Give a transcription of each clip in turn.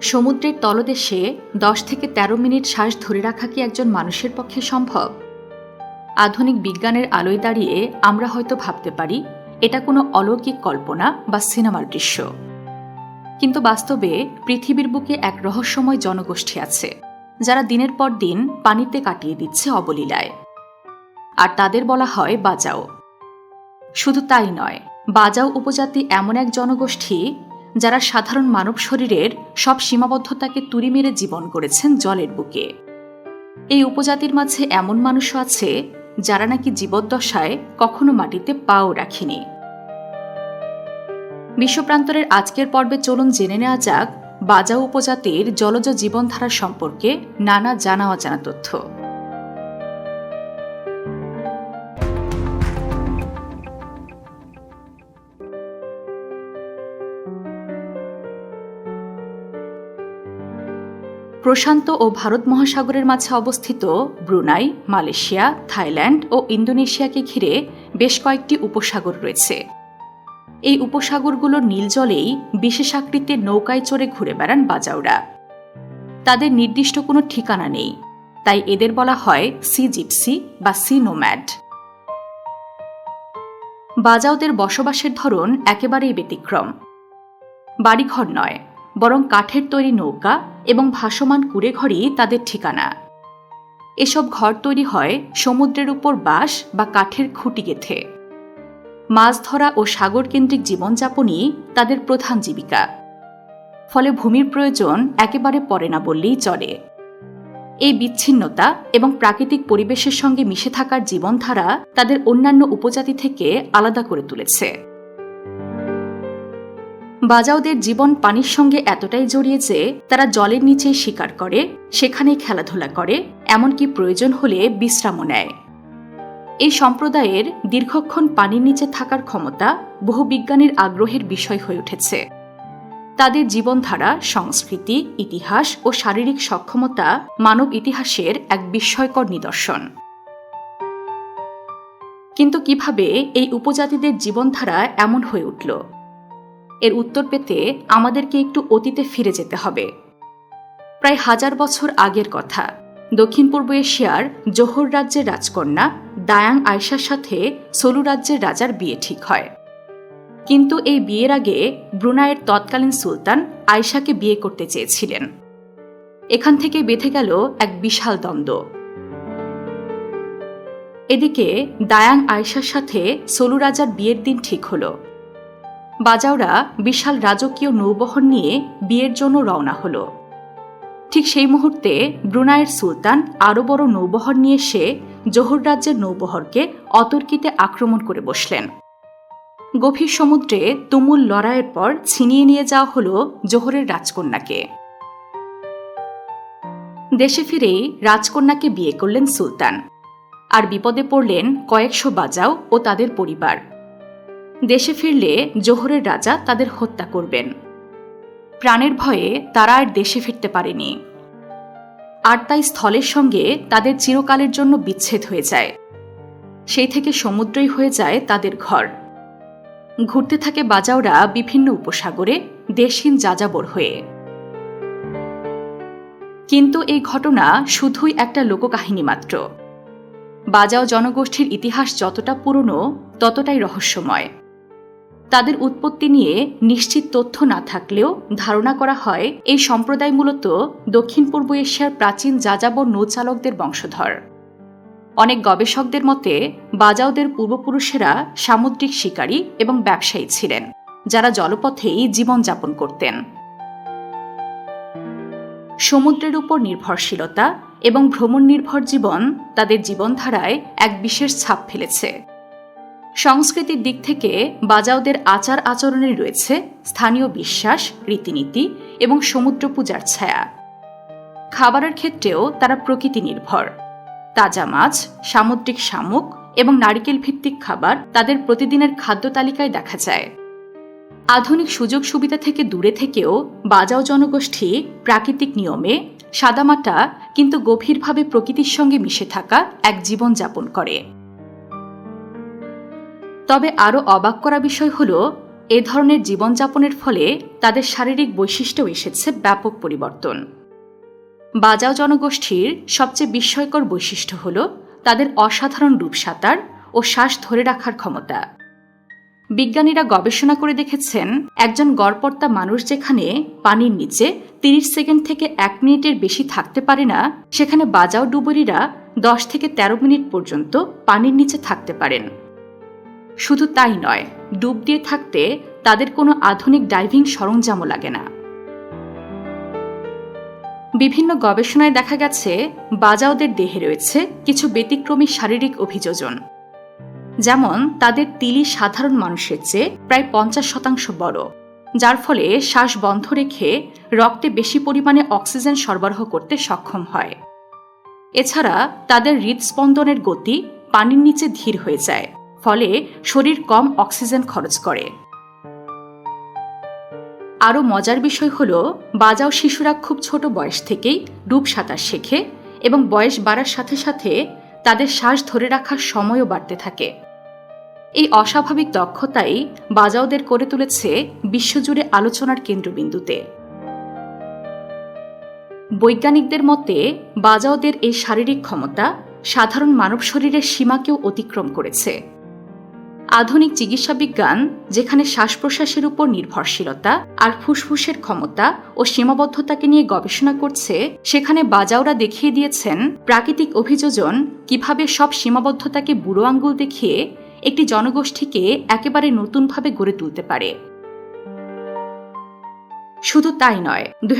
সমুদ্রের তলদেশে দশ থেকে ১৩ মিনিট শ্বাস ধরে রাখা কি একজন মানুষের পক্ষে সম্ভব? আধুনিক বিজ্ঞানের আলোয় দাঁড়িয়ে আমরা হয়তো ভাবতে পারি, এটা কোনো অলৌকিক কল্পনা বা সিনেমার দৃশ্য। কিন্তু বাস্তবে পৃথিবীর বুকে এক রহস্যময় জনগোষ্ঠী আছে, যারা দিনের পর দিন পানিতে কাটিয়ে দিচ্ছে অবলীলায়। আর তাদের বলা হয় বাজাও। শুধু তাই নয়, বাজাও উপজাতি এমন এক জনগোষ্ঠী যারা সাধারণ মানব শরীরের সব সীমাবদ্ধতাকে তুড়ি মেরে জীবন করেছেন জলের বুকে। এই উপজাতির মাঝে এমন মানুষও আছে যারা নাকি জীবদ্দশায় কখনো মাটিতে পাও রাখেনি। বিশ্বপ্রান্তরের আজকের পর্বে চলুন জেনে নেওয়া যাক বাজাও উপজাতির জলজ জীবনধারা সম্পর্কে নানা জানা অজানা তথ্য। প্রশান্ত ও ভারত মহাসাগরের মাঝে অবস্থিত ব্রুনাই, মালয়েশিয়া, থাইল্যান্ড ও ইন্দোনেশিয়াকে ঘিরে বেশ কয়েকটি উপসাগর রয়েছে। এই উপসাগরগুলোর নীল জলেই বিশেষ আকৃতির নৌকায় চড়ে ঘুরে বেড়ান বাজাওরা তাদের নির্দিষ্ট কোনো ঠিকানা নেই, তাই এদের বলা হয় সি জিপসি বা সি নোম্যাড। বাজাওদের বসবাসের ধরন একেবারেই ব্যতিক্রম। বাড়িঘর নয় বরং কাঠের তৈরি নৌকা এবং ভাসমান কুড়েঘরই তাদের ঠিকানা। এসব ঘর তৈরি হয় সমুদ্রের উপর বাঁশ বা কাঠের খুঁটি গেথে। মাছ ধরা ও সাগরকেন্দ্রিক জীবনযাপনই তাদের প্রধান জীবিকা। ফলে ভূমির প্রয়োজন একেবারে পড়ে না বললেই চলে। এই বিচ্ছিন্নতা এবং প্রাকৃতিক পরিবেশের সঙ্গে মিশে থাকার জীবনধারা তাদের অন্যান্য উপজাতি থেকে আলাদা করে তুলেছে। বাজাওদের জীবন পানির সঙ্গে এতটাই জড়িয়ে যে তারা জলের নিচেই শিকার করে, সেখানেই খেলাধুলা করে, এমনকি প্রয়োজন হলে বিশ্রামও নেয়। এই সম্প্রদায়ের দীর্ঘক্ষণ পানির নিচে থাকার ক্ষমতা বহু বিজ্ঞানীর আগ্রহের বিষয় হয়ে উঠেছে। তাদের জীবনধারা, সংস্কৃতি, ইতিহাস ও শারীরিক সক্ষমতা মানব ইতিহাসের এক বিস্ময়কর নিদর্শন। কিন্তু কীভাবে এই উপজাতিদের জীবনধারা এমন হয়ে উঠল? এর উত্তর পেতে আমাদেরকে একটু অতীতে ফিরে যেতে হবে। প্রায় হাজার বছর আগের কথা, দক্ষিণ পূর্ব এশিয়ার জোহর রাজ্যের রাজকন্যা দায়াং আয়সার সাথে সোলু রাজ্যের রাজার বিয়ে ঠিক হয়। কিন্তু এই বিয়ের আগে ব্রুনাইয়ের তৎকালীন সুলতান আয়সাকে বিয়ে করতে চেয়েছিলেন। এখান থেকে বেঁধে গেল এক বিশাল দ্বন্দ্ব। এদিকে দায়াং আয়সার সাথে সোলু রাজার বিয়ের দিন ঠিক হলো। বাজাওরা বিশাল রাজকীয় নৌবহর নিয়ে বিয়ের জন্য রওনা হলো। ঠিক সেই মুহূর্তে ব্রুনাইয়ের সুলতান আরও বড় নৌবহর নিয়ে এসে জোহর রাজ্যের নৌবহরকে অতর্কিতে আক্রমণ করে বসলেন। গভীর সমুদ্রে তুমুল লড়াইয়ের পর ছিনিয়ে নিয়ে যাওয়া হল জোহরের রাজকন্যাকে। দেশে ফিরেই রাজকন্যাকে বিয়ে করলেন সুলতান। আর বিপদে পড়লেন কয়েকশো বাজাও ও তাদের পরিবার। দেশে ফিরলে জোহরের রাজা তাদের হত্যা করবেন। প্রাণের ভয়ে তারা আর দেশে ফিরতে পারেনি। আর তাই স্থলের সঙ্গে তাদের চিরকালের জন্য বিচ্ছেদ হয়ে যায়। সেই থেকে সমুদ্রই হয়ে যায় তাদের ঘর। ঘুরতে থাকে বাজাওরা বিভিন্ন উপসাগরে, দেশহীন যাযাবর হয়ে। কিন্তু এই ঘটনা শুধুই একটা লোককাহিনী মাত্র। বাজাও জনগোষ্ঠীর ইতিহাস যতটা পুরনো, ততটাই রহস্যময়। তাদের উৎপত্তি নিয়ে নিশ্চিত তথ্য না থাকলেও ধারণা করা হয়, এই সম্প্রদায় মূলত দক্ষিণ পূর্ব এশিয়ার প্রাচীন যাযাবর নৌচালকদের বংশধর। অনেক গবেষকদের মতে, বাজাওদের পূর্বপুরুষেরা সামুদ্রিক শিকারী এবং ব্যবসায়ী ছিলেন, যারা জলপথেই জীবনযাপন করতেন। সমুদ্রের উপর নির্ভরশীলতা এবং ভ্রমণ নির্ভর জীবন তাদের জীবনধারায় এক বিশেষ ছাপ ফেলেছে। সংস্কৃতির দিক থেকে বাজাওদের আচার আচরণে রয়েছে স্থানীয় বিশ্বাস, রীতিনীতি এবং সমুদ্র পূজার ছায়া। খাবারের ক্ষেত্রেও তারা প্রকৃতি নির্ভর। তাজা মাছ, সামুদ্রিক শামুক এবং নারিকেল ভিত্তিক খাবার তাদের প্রতিদিনের খাদ্য তালিকায় দেখা যায়। আধুনিক সুযোগ সুবিধা থেকে দূরে থেকেও বাজাও জনগোষ্ঠী প্রাকৃতিক নিয়মে সাদামাটা কিন্তু গভীরভাবে প্রকৃতির সঙ্গে মিশে থাকা এক জীবন যাপন করে। তবে আরও অবাক করা বিষয় হল, এ ধরনের জীবনযাপনের ফলে তাদের শারীরিক বৈশিষ্ট্য এসেছে ব্যাপক পরিবর্তন। বাজাও জনগোষ্ঠীর সবচেয়ে বিস্ময়কর বৈশিষ্ট্য হল, তাদের অসাধারণ রূপসাতার ও শ্বাস ধরে রাখার ক্ষমতা। বিজ্ঞানীরা গবেষণা করে দেখেছেন, একজন গড়পর্তা মানুষ যেখানে পানির নিচে তিরিশ সেকেন্ড থেকে এক মিনিটের বেশি থাকতে পারে না, সেখানে বাজাও ডুবুরিরা দশ থেকে ১৩ মিনিট পর্যন্ত পানির নিচে থাকতে পারেন। শুধু তাই নয়, ডুব দিয়ে থাকতে তাদের কোনো আধুনিক ডাইভিং সরঞ্জামও লাগে না। বিভিন্ন গবেষণায় দেখা গেছে, বাজাওদের দেহে রয়েছে কিছু ব্যতিক্রমী শারীরিক অভিযোজন। যেমন, তাদের তিলি সাধারণ মানুষের চেয়ে প্রায় পঞ্চাশ শতাংশ বড়, যার ফলে শ্বাস বন্ধ রেখে রক্তে বেশি পরিমাণে অক্সিজেন সরবরাহ করতে সক্ষম হয়। এছাড়া, তাদের হৃদস্পন্দনের গতি পানির নিচে ধীর হয়ে যায়। ফলে শরীর কম অক্সিজেন খরচ করে। আরও মজার বিষয় হল, বাজাও শিশুরা খুব ছোট বয়স থেকেই ডুব সাঁতার শেখে এবং বয়স বাড়ার সাথে সাথে তাদের শ্বাস ধরে রাখার সময়ও বাড়তে থাকে। এই অস্বাভাবিক দক্ষতাই বাজাওদের করে তুলেছে বিশ্বজুড়ে আলোচনার কেন্দ্রবিন্দুতে। বৈজ্ঞানিকদের মতে, বাজাওদের এই শারীরিক ক্ষমতা সাধারণ মানব শরীরের সীমাকেও অতিক্রম করেছে। আধুনিক চিকিৎসা বিজ্ঞান যেখানে শ্বাস প্রশ্বাসের উপর নির্ভরশীলতা আর ফুসফুসের ক্ষমতা ও সীমাবদ্ধতাকে নিয়ে গবেষণা করছে, সেখানে বাজাওরা দেখিয়ে দিয়েছেন প্রাকৃতিক অভিযোজন কীভাবে সব সীমাবদ্ধতাকে বুড়ো আঙ্গুল দেখিয়ে একটি জনগোষ্ঠীকে একেবারে নতুনভাবে গড়ে তুলতে পারে। শুধু তাই নয়, দুই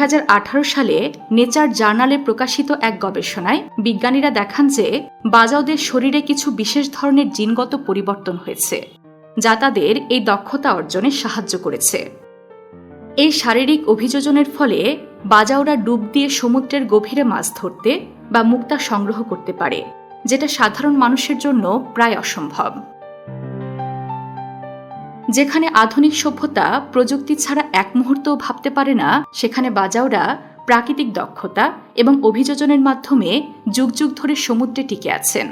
সালে নেচার জার্নালে প্রকাশিত এক গবেষণায় বিজ্ঞানীরা দেখান যে বাজাওদের শরীরে কিছু বিশেষ ধরনের জিনগত পরিবর্তন হয়েছে, যা তাদের এই দক্ষতা অর্জনে সাহায্য করেছে। এই শারীরিক অভিযোজনের ফলে বাজাওরা ডুব দিয়ে সমুদ্রের গভীরে মাছ ধরতে বা মুক্তা সংগ্রহ করতে পারে, যেটা সাধারণ মানুষের জন্য প্রায় অসম্ভব। যেখানে আধুনিক সভ্যতা প্রযুক্তি ছাড়া এক মুহূর্তও ভাবতে পারে না, সেখানে বাজাওরা প্রাকৃতিক দক্ষতা এবং অভিযোজনের মাধ্যমে যুগ যুগ ধরে সমুদ্রে টিকে আছেন।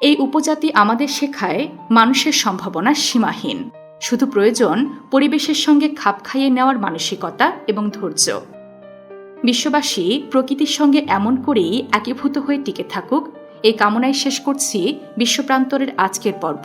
এই উপজাতি আমাদের শেখায় মানুষের সম্ভাবনা সীমাহীন। শুধু প্রয়োজন পরিবেশের সঙ্গে খাপ খাইয়ে নেওয়ার মানসিকতা এবং ধৈর্য। বিশ্ববাসী প্রকৃতির সঙ্গে এমন করেই একীভূত হয়ে টিকে থাকুক, এই কামনায় শেষ করছি বিশ্বপ্রান্তরের আজকের পর্ব।